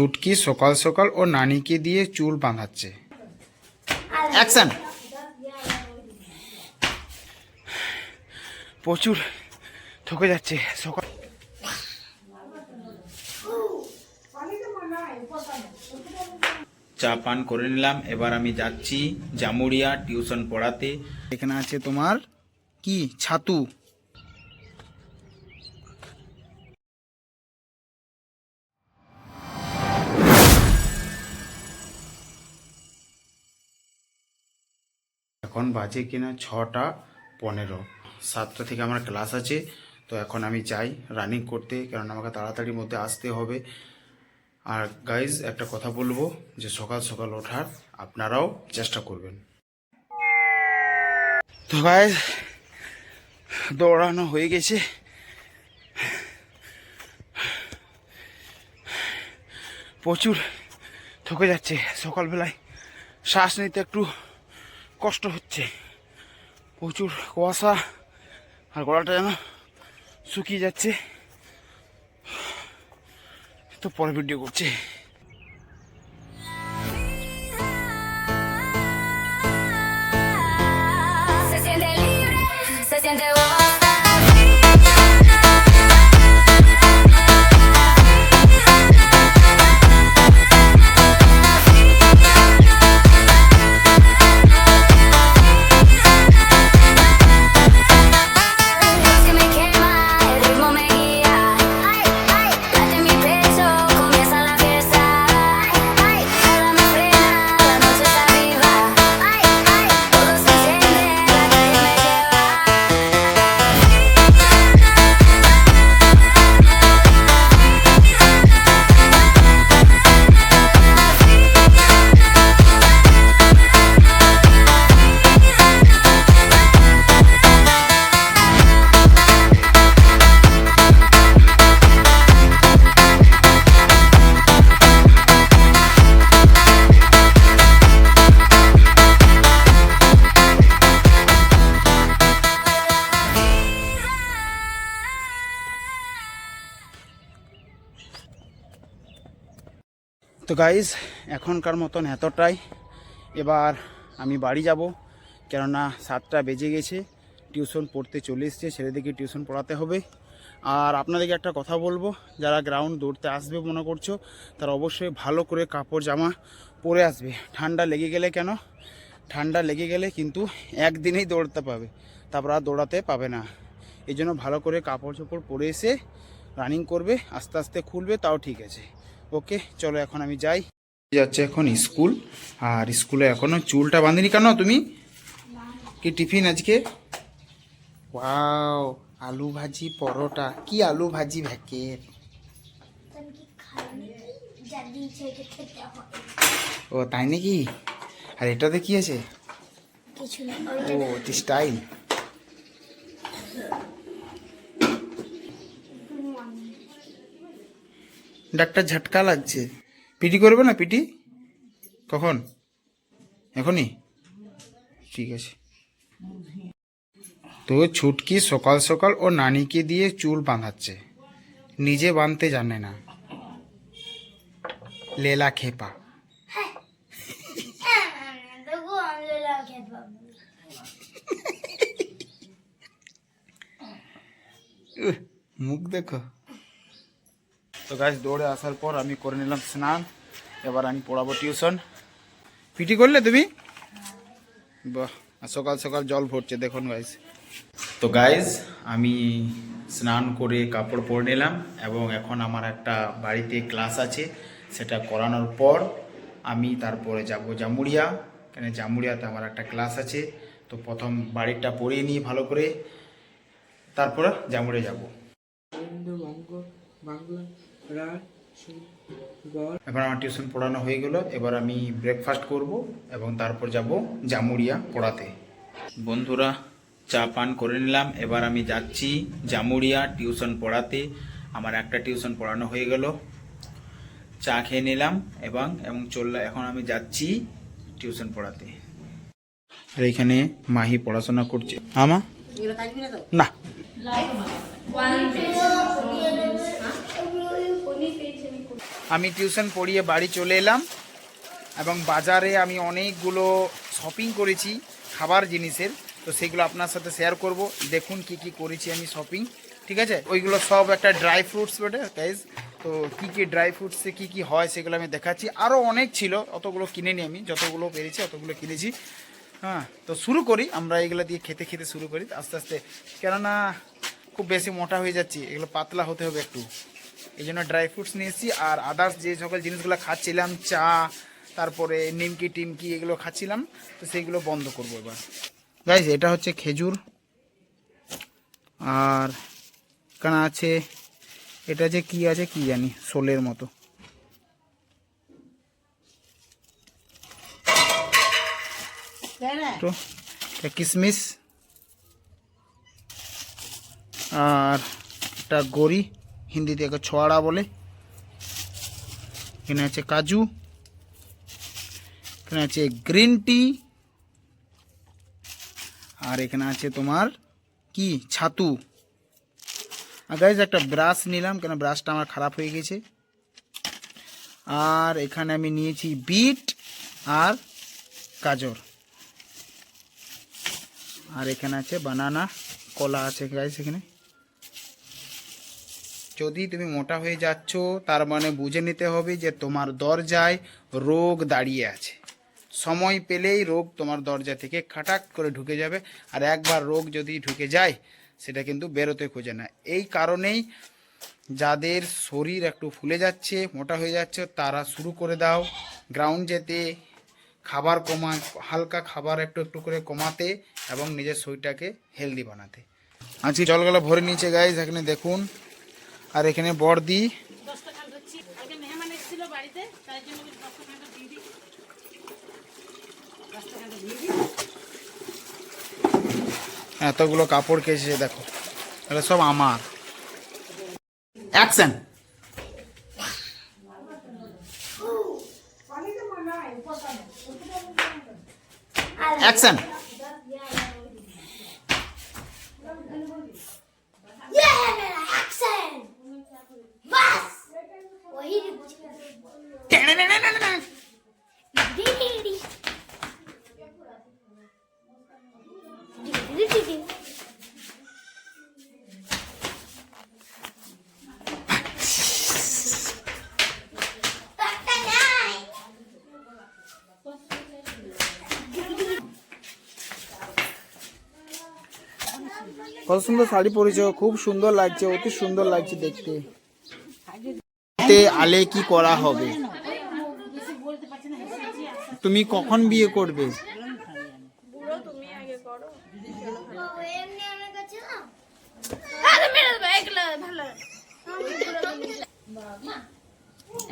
ছুটকি সকাল সকাল ও নানিকে দিয়ে চুল বাঁধাচ্ছে। অ্যাকশন প্রচুর থকে যাচ্ছে সকাল। চা পান করে নিলাম, এবার আমি যাচ্ছি জামুরিয়া টিউশন পড়াতে। এখানে আছে তোমার কি? ছাতু। এখন বাজে কিনা ছটা পনেরো। সাতটা থেকে আমার ক্লাস আছে, তো এখন আমি যাই রানিং করতে, কারণ আমাকে তাড়াতাড়ির মধ্যে আসতে হবে। আর গাইজ একটা কথা বলব, যে সকাল সকাল ওঠার আপনারাও চেষ্টা করবেন। তো গাইজ দৌড়ানো হয়ে গেছে। প্রচুর থকে যাচ্ছে সকালবেলায়। শ্বাস নিতে একটু কষ্ট হচ্ছে। প্রচুর কুয়াশা আর গলাটা যেন শুকিয়ে যাচ্ছে। তো পরে ভিডিও করছে। তো গাইজ এখনকার মতন এতটাই। এবার আমি বাড়ি যাব, কেননা সাতটা বেজে গেছে, টিউশন পড়তে চলে এসছে, ছেলেদেরকে টিউশন পড়াতে হবে। আর আপনাদেরকে একটা কথা বলব, যারা গ্রাউন্ড দৌড়তে আসবে মনে করছ, তারা অবশ্যই ভালো করে কাপড়, জামা পরে আসবে। ঠান্ডা লেগে গেলে কেন? ঠান্ডা লেগে গেলে কিন্তু একদিনেই দৌড়তে পাবে, তারপর আর দৌড়াতে পাবে না। এই জন্য ভালো করে কাপড় চোপড় পরে এসে রানিং করবে, আস্তে আস্তে খুলবে, তাও ঠিক আছে। ওকে চলো এখন আমি যাই। যাচ্ছে এখন স্কুল। আর স্কুলে এখনও চুলটা বাঁধিনি কেন তুমি? কি টিফিন আজকে? ওয়াও আলু ভাজি পরোটা। কি আলু ভাজি ভ্যাকের ও তাই নাকি? আর এটাতে কি আছে? ও স্টাইল। ডাক্তার ঝাটকা লাগছে। পিটি করবে না পিটি? কখন? এখনই? ঠিক আছে। তো ছুটকি সকাল সকাল ও নানিকে দিয়ে চুল বাঁধাচ্ছে। নিজে বাঁধতে জানে না। লেলা খেপা। মুখ দেখো। তো গাছ দৌড়ে আসার পর আমি করে নিলাম স্নান, এবার আমি পড়াবো টিউশন পিটি করলে তুমি? বাহ সকাল সকাল জল ভরছে, দেখুন গাইজ তো গাইজ আমি স্নান করে কাপড় পরে নিলাম, এবং এখন আমার একটা বাড়িতে ক্লাস আছে, সেটা করানোর পর আমি তারপরে যাব জামুরিয়া কেন জামুরিয়াতে আমার একটা ক্লাস আছে, তো প্রথম বাড়িটা পরিয়ে নিই ভালো করে। তারপরে জামুরিয়া যাব। বাংলা এবার আমার টিউশন পড়ানো হয়ে গেল। এবার আমি ব্রেকফাস্ট করব এবং তারপর যাব জামুরিয়া পড়াতে। বন্ধুরা চা পান করে নিলাম। এবার আমি যাচ্ছি জামুরিয়া টিউশন পড়াতে। আমার একটা টিউশন পড়ানো হয়ে গেল। চা খেয়ে নিলাম এবং এবং চললাম এখন আমি যাচ্ছি টিউশন পড়াতে। আর এখানে মাহি পড়াশোনা করছে। আমা? না আমি টিউশন পড়িয়ে বাড়ি চলে এলাম এবং বাজারে আমি অনেকগুলো শপিং করেছি খাবার জিনিসের। তো সেগুলো আপনার সাথে শেয়ার করব। দেখুন কি কি করেছি আমি শপিং ঠিক আছে? ওইগুলো সব একটা ড্রাই ফ্রুটস বটে গাইজ তো কী কী ড্রাই ফ্রুটসে কী কী হয় সেগুলো আমি দেখাচ্ছি। আরও অনেক ছিল, অতগুলো কিনে আমি। যতগুলো পেরেছি, অতগুলো কিনেছি। হ্যাঁ তো শুরু করি। আমরা এগুলো দিয়ে খেতে খেতে শুরু করি। আস্তে আস্তে। কেননা খুব বেশি মোটা হয়ে যাচ্ছি। এগুলো পাতলা হতে হবে একটু। এই জন্য ড্রাই ফ্রুটস নিয়ে এসেছি আর আদার্স যে সকল জিনিসগুলো খাচ্ছিলাম চা তারপরে নিমকি টিমকি এগুলো খাচ্ছিলাম তো সেইগুলো বন্ধ করব এবার। গাইজ এটা হচ্ছে খেজুর। আর কানা আছে এটা যে কি আছে কি জানি শোলের মতো। তো এটা কিশমিশ আর এটা গড়ি হিন্দিতে একে ছোয়াড়া বলে। এখানে আছে কাজু। এখানে আছে গ্রিন টি। আর এখানে আছে তোমার কি? ছাতু। আর গাইজ একটা ব্রাশ নিলাম, কেন ব্রাশটা আমার খারাপ হয়ে গেছে। আর এখানে আমি নিয়েছি বিট আর গাজর। আর এখানে আছে বানানা কলা আছে গাইজ এখানে। যদি তুমি মোটা হয়ে যাচ্ছ, তার মানে বুঝে নিতে হবে যে তোমার দরজায় রোগ দাঁড়িয়ে আছে। সময় পেলেই রোগ তোমার দরজা থেকে খাটাক করে ঢুকে যাবে, আর একবার রোগ যদি ঢুকে যায়, সেটা কিন্তু বেরোতে খোঁজে না। এই কারণেই যাদের শরীর একটু ফুলে যাচ্ছে, মোটা হয়ে যাচ্ছে, তারা শুরু করে দাও। গ্রাউন্ড যেতে, খাবার কমা, হালকা খাবার একটু একটু করে কমাতে এবং নিজের শরীরটাকে হেলদি বানাতে। আজকে জলগুলো ভরে নিয়েছে গাইজ এখানে দেখুন। আর এখানে দিই এতগুলো কাপড় কেচেছে দেখো। এটা সব আমার। অ্যাকশন অ্যাকশন কত সুন্দর শাড়ি পরেছ খুব সুন্দর লাগছে অতি সুন্দর লাগছে দেখতে। তে আলে কি করা হবে? তুমি কখন বিয়ে করবে?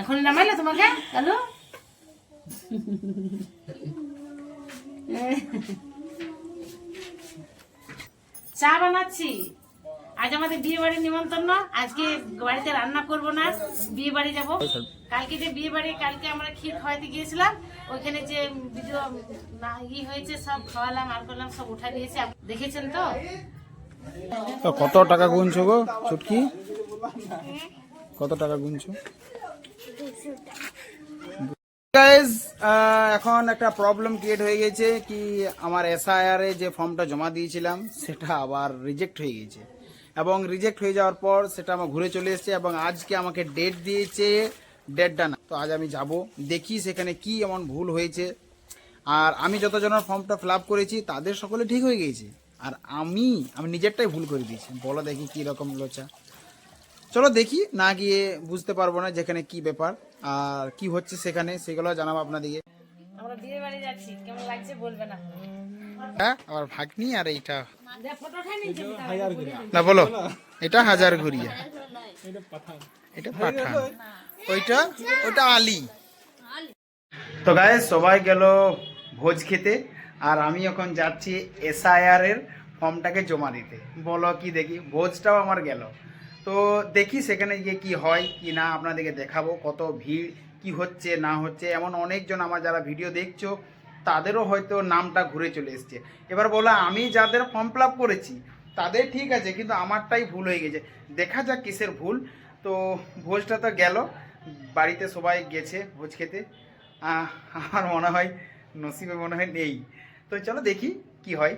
এখন নামাইলে তোমাকে? হ্যালো চা বানাচ্ছি। আজ আমাদের বিয়ে বাড়ির নিমন্ত্রণ আজকে বাড়িতে রান্না করব না বিয়ে বাড়ি যাব কালকে যে বিয়ে বাড়ি কালকে আমরা ক্ষীর খাওয়াতে গিয়েছিলাম ওইখানে যে ভিডিও ই হয়েছে সব খাওয়ালাম আর করলাম সব উঠা দিয়েছে দেখেছেন তো? কত টাকা গুনছো গো ছুটকি কত টাকা গুনছো? গাইজ এখন একটা প্রবলেম ক্রিয়েট হয়ে গেছে কি আমার এসআইআর এ যে ফর্মটা জমা দিয়েছিলাম সেটা আবার রিজেক্ট হয়ে গেছে। এবং রিজেক্ট হয়ে যাওয়ার পর সেটা আমার ঘুরে চলে এসেছে এবং আজকে আমাকে ডেট দিয়েছে ডেটটা না তো আজ আমি যাব, দেখি সেখানে কি এমন ভুল হয়েছে। আর আমি যতজনের ফর্মটা ফিল করেছি, তাদের সকলে ঠিক হয়ে গিয়েছে। আর আমি আমি নিজেরটাই ভুল করে দিয়েছি। বলো দেখি কি রকম লোচা। চলো দেখি, না গিয়ে বুঝতে পারব না যেখানে কি ব্যাপার, আর কি হচ্ছে সেখানে, সেগুলো জানাব আপনাদেরকে। আমরা বিয়ে বাড়ি যাচ্ছি, কেমন লাগছে বলবে না। হ্যাঁ ভাগ্নি আর এইটা। না বলো। এটা হাজার ঘুরিয়া। এটা পাঠান। ওইটা ওটা আলি। তো গায়ে সবাই গেল ভোজ খেতে আর আমি এখন যাচ্ছি এসআইআর এর ফর্মটাকে জমা দিতে। বলো কি দেখি ভোজটাও আমার গেল। তো দেখি সেখানে গিয়ে কি হয় কি না আপনাদেরকে দেখাবো কত ভিড় কি হচ্ছে না হচ্ছে। এমন অনেকজন আমার যারা ভিডিও দেখছ তাদেরও হয়তো নামটা ঘুরে চলে এসছে। এবার বলো, আমি যাদের ফর্ম ফিল করেছি, তাদের ঠিক আছে, কিন্তু আমারটাই ভুল হয়ে গেছে। দেখা যাক কিসের ভুল। তো ভোজটা তো গেল। বাড়িতে সবাই গেছে ভোজ খেতে। আমার মনে হয়, নসিবে মনে হয় নেই। তো চলো দেখি কি হয়।